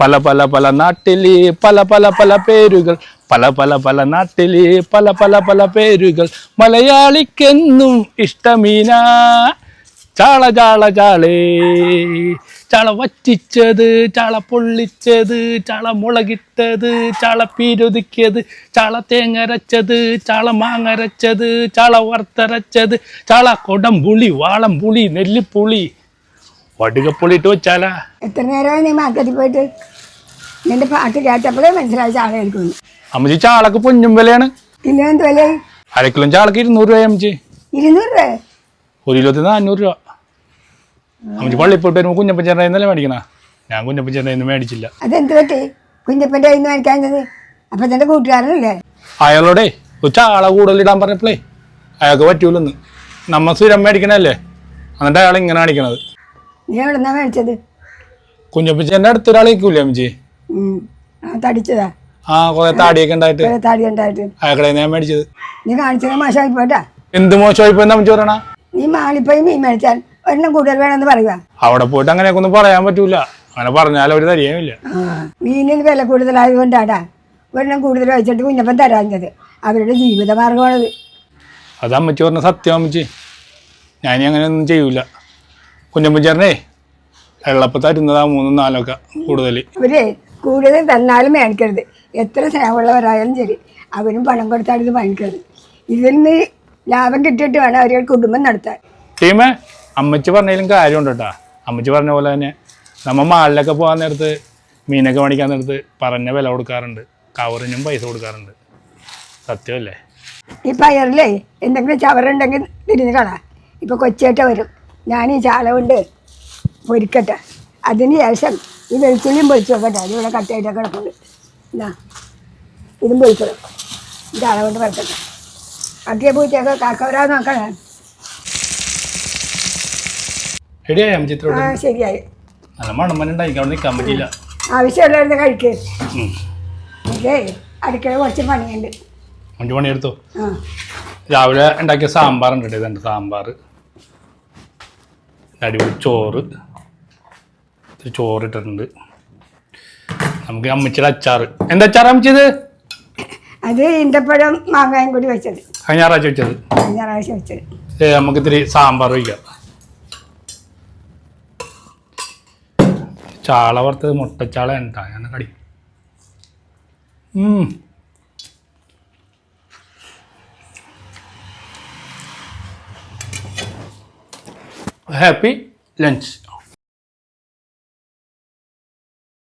പല പല പല നാട്ടിലെ പല പല പല പേരുകൾ. പല പല പല നാട്ടിലെ പല പല പല പേരുകൾ. മലയാളിക്കെന്നും ഇഷ്ടമീന. ചാള ചാള ചാളേ. ചാള വറ്റിച്ചത് ചാള പൊള്ളിച്ചത് ചാള മുളകിട്ടത് ചാള പീരൊതുക്കിയത് ചാള തേങ്ങരച്ചത് ചാള മാങ്ങരച്ചത് ചാള വറുത്തരച്ചത് ചാള കൊടംപുളി വാളംപുളി നെല്ലിപ്പുളി വടുകപ്പുളി ഇട്ട് വെച്ചാലാ? എത്ര നേരമായി നീ മാർക്കറ്റിൽ പോയിട്ട്? നിന്റെ പാട്ട് കേട്ടപ്പോഴേ മനസ്സിലായി ചാള എടുക്കുന്നു. അമ്മച്ചി ചാളക്ക് പൊന്നും വിലയാണ്. കിലോ എന്ത് വില? അര കിലോ ചാളക്ക് ഇരുന്നൂറ് രൂപ അമ്മച്ചി. ഇരുന്നൂറ് രൂപ? ഒരു കിലോത്തിന് നാനൂറ് രൂപ. അമ്മച്ചി പള്ളി പോയിട്ട് വരുമ്പോൾ കുഞ്ഞപ്പൻ ചേട്ടൻ ഇന്നലെ മേടിക്കണ? ഞാൻ കുഞ്ഞപ്പൻ ചേട്ടൻ ഇന്ന് മേടിച്ചില്ല. അതെന്ത് പറ്റി? കുഞ്ഞപ്പന്റെ ഇന്ന് മേടിക്കാഞ്ഞത് അപ്പം തന്റെ കൂട്ടുകാരനല്ലേ? അയാളോടെ ഒരു ചാള കൂടുതലിടാൻ പറഞ്ഞപ്പോഴേ അയാൾക്ക് പറ്റൂലെന്ന്. നമ്മ സ്ഥിരം മേടിക്കണല്ലേ എന്നിട്ട് അയാൾ ഇങ്ങനെ കാണിക്കണത്. നീ എവിടെ നിന്നാണ് മേടിച്ചത് കുഞ്ഞപ്പൻ ചേട്ടന്റെ അടുത്തൊരാൾ നിൽക്കൂലേ അമ്മച്ചി ഉം. ആ തടിച്ചതാ? ആ കുറെ താടിയൊക്കെ ഉണ്ടായിട്ട്. താടി ഉണ്ടായിട്ട്. ഞാൻ മേടിച്ചത്. നീ കാണിച്ചത് മോശമായി പോട്ടാ എന്ത് മോശമായി പോയി അമ്മച്ചി പറയണ? നീ മാളിപ്പോയി മീൻ മേടിച്ചാൽ ഒരെണ്ണം കൂടുതൽ വേണമെന്ന് പറയുക അവിടെ പോയിട്ട് അങ്ങനെയൊക്കെ ഒന്നും പറയാൻ പറ്റൂല. അങ്ങനെ പറഞ്ഞാൽ അവർ തരികയുമില്ല. ആ മീനിന് വില കൂടുതലായതുകൊണ്ടാടാ ഒരെണ്ണം കൂടുതൽ വെച്ചിട്ട് കുഞ്ഞപ്പൻ തരാഞ്ഞത്. അവരുടെ ജീവിതമാർഗമാണത്. അത് അമ്മച്ചി പറഞ്ഞ സത്യം അമ്മച്ചി. ഞാൻ ഇനി അങ്ങനെയൊന്നും ചെയ്യൂല. കുഞ്ഞപ്പൻ ചേട്ടനേ വെള്ളപ്പം തരുന്നതാ മൂന്നും നാലൊക്കെ കൂടുതൽ അവർ കൂടുതൽ തന്നാലും മേടിക്കരുത്. എത്ര സ്നേഹമുള്ളവരായാലും ശരി അവരും പണം കൊടുത്താണ് ഇത് വാങ്ങിക്കരുത്. ഇതിൽ നിന്ന് ലാഭം കിട്ടിയിട്ട് വേണം അവരുടെ കുടുംബം നടത്താൻ. ടീമേ അമ്മച്ചി പറഞ്ഞതിലും കാര്യമുണ്ട് കേട്ടോ. അമ്മച്ചി പറഞ്ഞ പോലെ തന്നെ നമ്മൾ മാളിലൊക്കെ പോകാൻ നേരത്ത് മീനൊക്കെ മേടിക്കാൻ നേരത്ത് പറഞ്ഞ വില കൊടുക്കാറുണ്ട്. കവറിനും പൈസ കൊടുക്കാറുണ്ട്. സത്യമല്ലേ ഈ പയറിലേ എന്തെങ്കിലും ചവറുണ്ടെങ്കിൽ തിരിഞ്ഞ് കാണാം. ഇപ്പൊ കൊച്ചേട്ട വരും. ഞാൻ ഈ ചാല കൊണ്ട് പൊരിക്കട്ടെ. അതിന് ശേഷം ഈ വെളിച്ചുള്ളിയും പൊരിച്ചു വെക്കട്ടെ. അതിവിടെ കട്ടയായിട്ട് കിടപ്പുണ്ട്. എന്നാ ഇതും പൊരിക്കണം ചാല കൊണ്ട് വരക്കട്ടെ കട്ടിയെ പൂച്ചയൊക്കെ കാക്കവരാ നോക്കണേ. ആ ശരിയായി. ആവശ്യമുള്ളവരുന്ന് കഴിക്കേ. അടുക്കള കുറച്ച് പണിയുണ്ട്. അഞ്ച് പണിയെടുത്തു? ആ. രാവിലെ ഉണ്ടാക്കിയ സാമ്പാർ ഉണ്ട് സാമ്പാർ അടിപൊളി ചോറ്. ചോറ് ഇട്ടിട്ടുണ്ട് നമുക്ക് അമ്മച്ചിയുടെ അച്ചാറ്. എന്താ അച്ചാർ അമ്മച്ചത്? അത് ഇന്തപ്പഴം മാങ്ങയും കൂടി വെച്ചത്. കഴിഞ്ഞ ഞായറാഴ്ച വെച്ചത്. ഞായറാഴ്ച വെച്ചത്. ഏ, നമുക്ക് ഇത്തിരി സാമ്പാർ വയ്ക്കാം ചാള വറുത്തത് മുട്ടച്ചാള ഉണ്ടാ ഞാൻ കടി happy lunch.